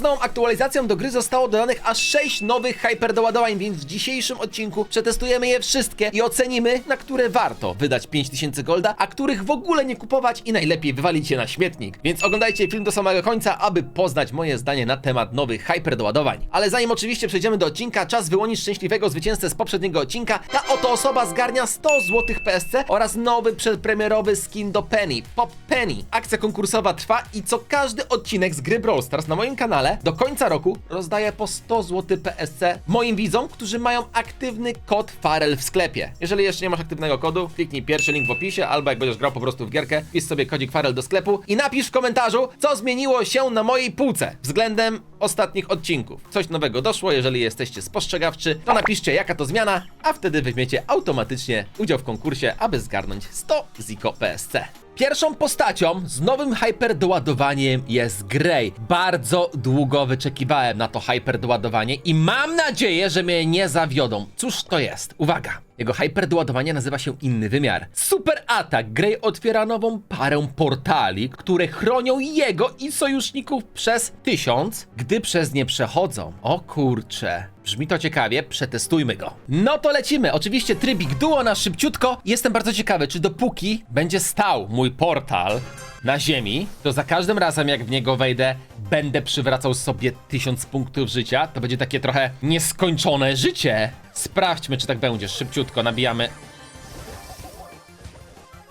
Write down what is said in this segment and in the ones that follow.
Nową aktualizacją do gry zostało dodanych aż 6 nowych hyperdoładowań, więc w dzisiejszym odcinku przetestujemy je wszystkie i ocenimy, na które warto wydać 5000 golda, a których w ogóle nie kupować i najlepiej wywalić je na śmietnik. Więc oglądajcie film do samego końca, aby poznać moje zdanie na temat nowych hyperdoładowań. Ale zanim oczywiście przejdziemy do odcinka, czas wyłonić szczęśliwego zwycięzcę z poprzedniego odcinka. Ta oto osoba zgarnia 100 zł PSC oraz nowy przedpremierowy skin do Penny, Pop Penny. Akcja konkursowa trwa i co każdy odcinek z gry Brawl Stars na moim kanale do końca roku rozdaję po 100 zł PSC moim widzom, którzy mają aktywny kod Farel w sklepie. Jeżeli jeszcze nie masz aktywnego kodu, kliknij pierwszy link w opisie, albo jak będziesz grał po prostu w gierkę, wpisz sobie kodzik Farel do sklepu i napisz w komentarzu, co zmieniło się na mojej półce względem ostatnich odcinków. Coś nowego doszło, jeżeli jesteście spostrzegawczy, to napiszcie jaka to zmiana, a wtedy weźmiecie automatycznie udział w konkursie, aby zgarnąć 100 Ziko PSC. Pierwszą postacią z nowym hyperdoładowaniem jest Grey. Bardzo długo wyczekiwałem na to hyperdoładowanie i mam nadzieję, że mnie nie zawiodą. Cóż to jest? Uwaga! Jego hyperdoładowanie nazywa się Inny Wymiar. Super atak! Grey otwiera nową parę portali, które chronią jego i sojuszników przez tysiąc, gdy przez nie przechodzą. O kurcze. Brzmi to ciekawie, przetestujmy go. No to lecimy. Oczywiście trybik duo na szybciutko. Jestem bardzo ciekawy, czy dopóki będzie stał mój portal na ziemi, to za każdym razem jak w niego wejdę, będę przywracał sobie tysiąc punktów życia. To będzie takie trochę nieskończone życie. Sprawdźmy, czy tak będzie. Szybciutko nabijamy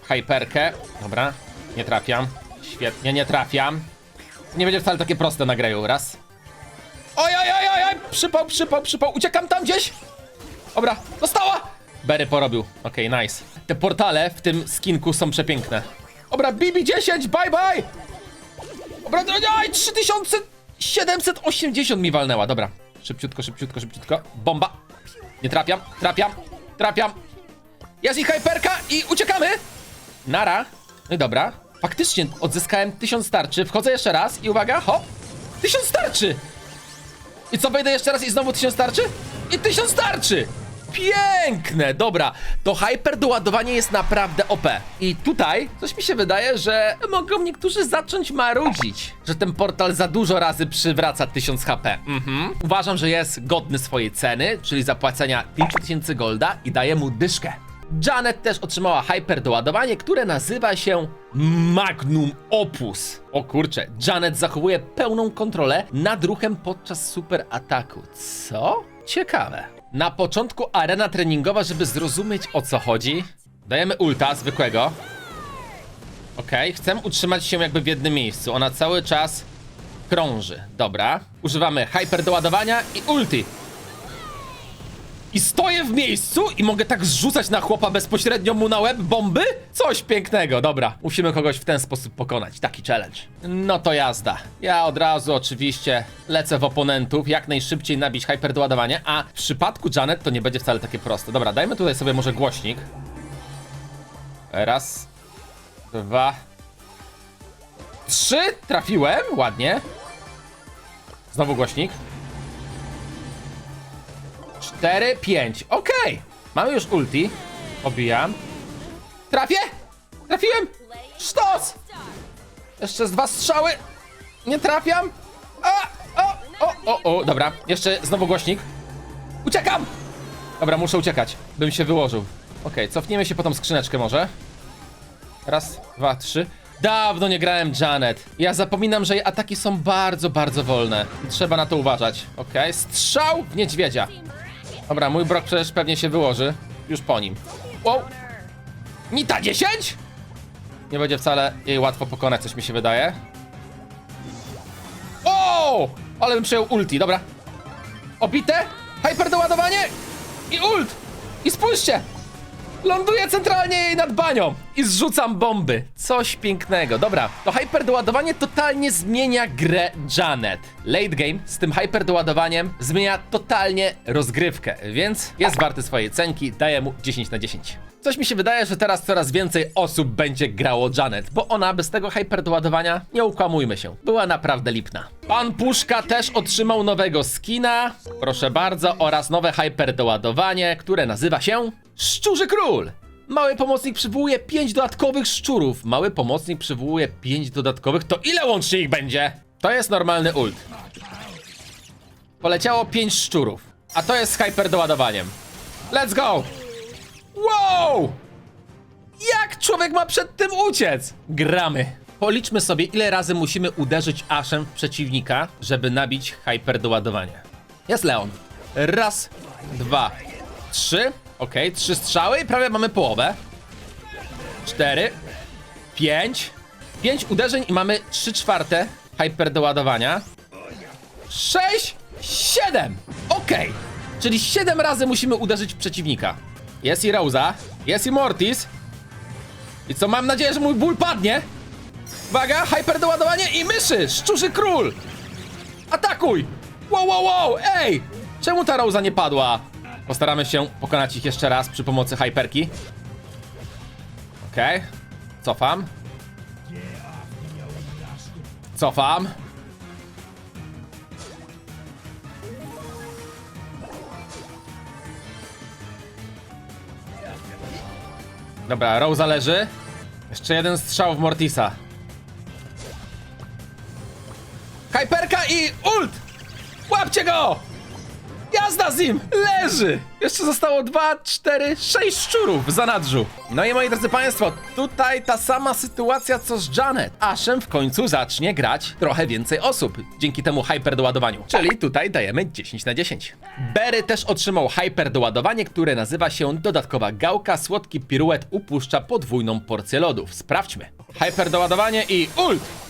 hyperkę. Dobra, nie trafiam. Świetnie, nie trafiam. Nie będzie wcale takie proste na greju. Raz. Oj, oj, oj, oj, oj, przypał, przypał, przypał. Uciekam tam gdzieś. Dobra, dostała. Berry porobił. Okej, nice. Te portale w tym skinku są przepiękne. Dobra, BB10, bye bye. Dobra, oj, 3780 mi walnęła. Dobra, szybciutko, szybciutko, szybciutko. Bomba. Nie trafiam, trafiam, trafiam. Jest i hyperka i uciekamy. Nara. No i dobra. Faktycznie odzyskałem 1000 starczy. Wchodzę jeszcze raz i uwaga, hop. 1000 starczy. I co, wejdę jeszcze raz i znowu 1000 starczy? I 1000 starczy! Piękne! Dobra, to hyperdoładowanie jest naprawdę OP. I tutaj coś mi się wydaje, że mogą niektórzy zacząć marudzić, że ten portal za dużo razy przywraca 1000 HP. Mhm. Uważam, że jest godny swojej ceny, czyli zapłacenia 5000 golda i daje mu dyszkę. Janet też otrzymała hyperdoładowanie, które nazywa się Magnum Opus. O kurczę, Janet zachowuje pełną kontrolę nad ruchem podczas super ataku. Co? Ciekawe. Na początku arena treningowa, żeby zrozumieć o co chodzi. Dajemy ulta zwykłego. Okej, chcę utrzymać się jakby w jednym miejscu. Ona cały czas krąży. Dobra. Używamy hyperdoładowania i ulti. I stoję w miejscu i mogę tak zrzucać na chłopa bezpośrednio mu na łeb bomby? Coś pięknego, dobra. Musimy kogoś w ten sposób pokonać. Taki challenge. No to jazda. Ja od razu oczywiście lecę w oponentów, jak najszybciej nabić hyperdoładowanie, a w przypadku Janet to nie będzie wcale takie proste. Dobra, dajmy tutaj sobie może głośnik. Raz, dwa, trzy. Trafiłem, ładnie. Znowu głośnik. 4, 5. Okej. Mamy już ulti. Obijam. Trafię! Trafiłem! Sztos! Jeszcze z dwa strzały. Nie trafiam. A, o, o, o, o. Dobra, jeszcze znowu głośnik. Uciekam! Dobra, muszę uciekać. Bym się wyłożył. Okej, cofniemy się po tą skrzyneczkę może. Raz, dwa, trzy. Dawno nie grałem Janet. Ja zapominam, że jej ataki są bardzo, bardzo wolne. Trzeba na to uważać. Okej, strzał w niedźwiedzia. Dobra, mój brok przecież pewnie się wyłoży. Już po nim. Wow! Nita 10? Nie będzie wcale jej łatwo pokonać, coś mi się wydaje. O! Ale bym przejął ulti, dobra. Obite, hyper doładowanie i ult! I spójrzcie! Ląduję centralnie jej nad banią i zrzucam bomby. Coś pięknego. Dobra, to hyperdoładowanie totalnie zmienia grę Janet. Late game z tym hyperdoładowaniem zmienia totalnie rozgrywkę, więc jest warty swojej cenki, daję mu 10 na 10. Coś mi się wydaje, że teraz coraz więcej osób będzie grało Janet, bo ona bez tego hyperdoładowania, nie ukłamujmy się, była naprawdę lipna. Pan Puszka też otrzymał nowego skina, proszę bardzo, oraz nowe hyperdoładowanie, które nazywa się Szczurzy Król. Mały pomocnik przywołuje 5 dodatkowych szczurów. Mały pomocnik przywołuje 5 dodatkowych, to ile łącznie ich będzie? To jest normalny ult. Poleciało 5 szczurów. A to jest z hyper doładowaniem. Let's go! Wow! Jak człowiek ma przed tym uciec? Gramy. Policzmy sobie, ile razy musimy uderzyć aszem w przeciwnika, żeby nabić hyper doładowanie. Jest Leon. Raz, dwa, trzy. Okej, trzy strzały i prawie mamy połowę. Cztery, pięć. Pięć uderzeń i mamy trzy czwarte hyper doładowania. Sześć, siedem. Okej. Czyli siedem razy musimy uderzyć przeciwnika. Jest i Rosa, jest i Mortis. I co, mam nadzieję, że mój ból padnie. Uwaga, hyper doładowanie i myszy, szczurzy król. Atakuj! Wow, wow, wow, ej! Czemu ta Rosa nie padła? Postaramy się pokonać ich jeszcze raz przy pomocy hyperki. Okej. Cofam. Cofam. Dobra, Rosa leży. Jeszcze jeden strzał w Mortisa. Hyperka i ult! Łapcie go! Jazda z nim! Leży! Jeszcze zostało 2, 4, 6 szczurów w zanadrzu. No i moi drodzy państwo, tutaj ta sama sytuacja co z Janet. Ashem w końcu zacznie grać trochę więcej osób dzięki temu hyper doładowaniu. Czyli tutaj dajemy 10 na 10. Berry też otrzymał hyper doładowanie, które nazywa się dodatkowa gałka. Słodki piruet upuszcza podwójną porcję lodów. Sprawdźmy. Hyper doładowanie i ult!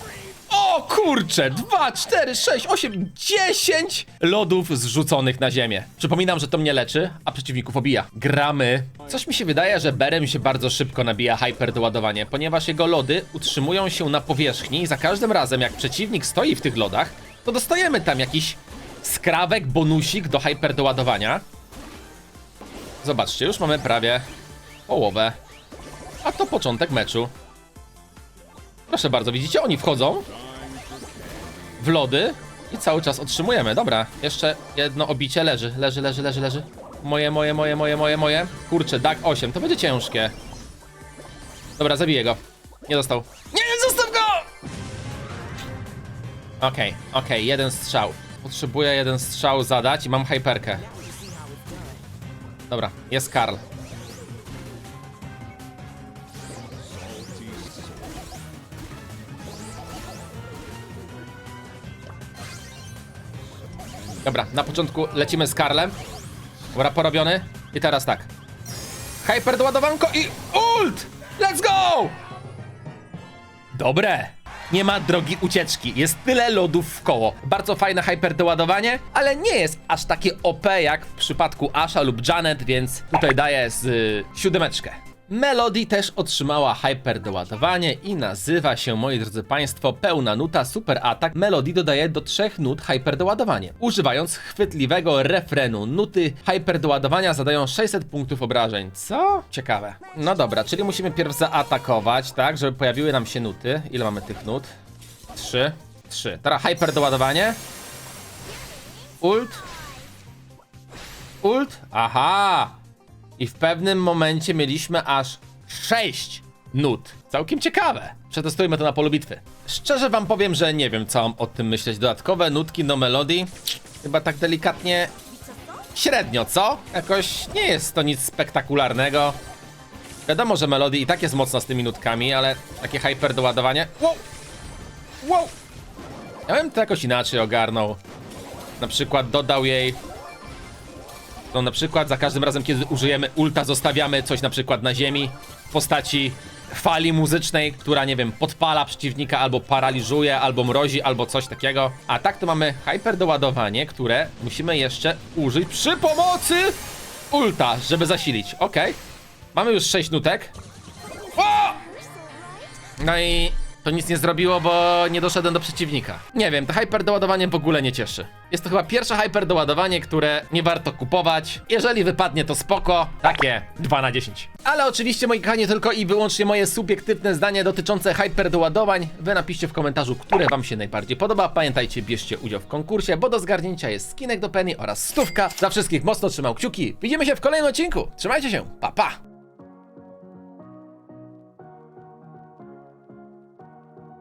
O kurcze! 2, 4, 6, 8, 10 lodów zrzuconych na ziemię. Przypominam, że to mnie leczy, a przeciwników obija. Gramy. Coś mi się wydaje, że Berem się bardzo szybko nabija hyper doładowanie, ponieważ jego lody utrzymują się na powierzchni i za każdym razem jak przeciwnik stoi w tych lodach, to dostajemy tam jakiś skrawek, bonusik do hyper doładowania. Zobaczcie, już mamy prawie połowę. A to początek meczu. Proszę bardzo, widzicie? Oni wchodzą w lody i cały czas otrzymujemy. Dobra, jeszcze jedno obicie leży. Leży, leży, leży, leży. Moje, moje, moje, moje, moje, moje. Kurczę, DAG 8, to będzie ciężkie. Dobra, zabiję go. Nie dostał. Nie, zostaw go! Okej, okej, jeden strzał. Potrzebuję jeden strzał zadać i mam hyperkę. Dobra, jest Karl. Dobra, na początku lecimy z Karlem. Dobra, porobiony. I teraz tak. Hyper doładowanko i ult! Let's go! Dobre. Nie ma drogi ucieczki. Jest tyle lodów w koło. Bardzo fajne hyper doładowanie, ale nie jest aż takie OP jak w przypadku Asha lub Janet, więc tutaj daję z y, siódemeczkę. Melody też otrzymała hyper doładowanie i nazywa się, moi drodzy państwo, pełna nuta super atak. Melody dodaje do trzech nut hyper doładowanie. Używając chwytliwego refrenu nuty hyper doładowania zadają 600 punktów obrażeń. Co? Ciekawe. No dobra, czyli musimy pierw zaatakować, tak, żeby pojawiły nam się nuty. Ile mamy tych nut? Trzy. Trzy. Teraz hyper doładowanie. Ult. Ult. Aha! I w pewnym momencie mieliśmy aż 6 nut. Całkiem ciekawe. Przetestujmy to na polu bitwy. Szczerze wam powiem, że nie wiem, co mam o tym myśleć. Dodatkowe nutki do melodii. Chyba tak delikatnie średnio, co? Jakoś nie jest to nic spektakularnego. Wiadomo, że melodii i tak jest mocno z tymi nutkami, ale takie hyper doładowanie. Wow! Wow! Ja bym to jakoś inaczej ogarnął. Na przykład dodał jej no na przykład za każdym razem, kiedy użyjemy ulta, zostawiamy coś na przykład na ziemi w postaci fali muzycznej, która, nie wiem, podpala przeciwnika, albo paraliżuje, albo mrozi, albo coś takiego. A tak to mamy hyper doładowanie, które musimy jeszcze użyć przy pomocy ulta, żeby zasilić. Ok. Mamy już 6 nutek. O! No i to nic nie zrobiło, bo nie doszedłem do przeciwnika. Nie wiem, to hyper doładowanie w ogóle nie cieszy. Jest to chyba pierwsze hyper doładowanie, które nie warto kupować. Jeżeli wypadnie, to spoko. Takie 2 na 10. Ale oczywiście, moi kochani, tylko i wyłącznie moje subiektywne zdanie dotyczące hyper doładowań. Wy napiszcie w komentarzu, które wam się najbardziej podoba. Pamiętajcie, bierzcie udział w konkursie, bo do zgarnięcia jest skinek do Penny oraz stówka. Za wszystkich mocno trzymał kciuki. Widzimy się w kolejnym odcinku. Trzymajcie się. Pa, pa!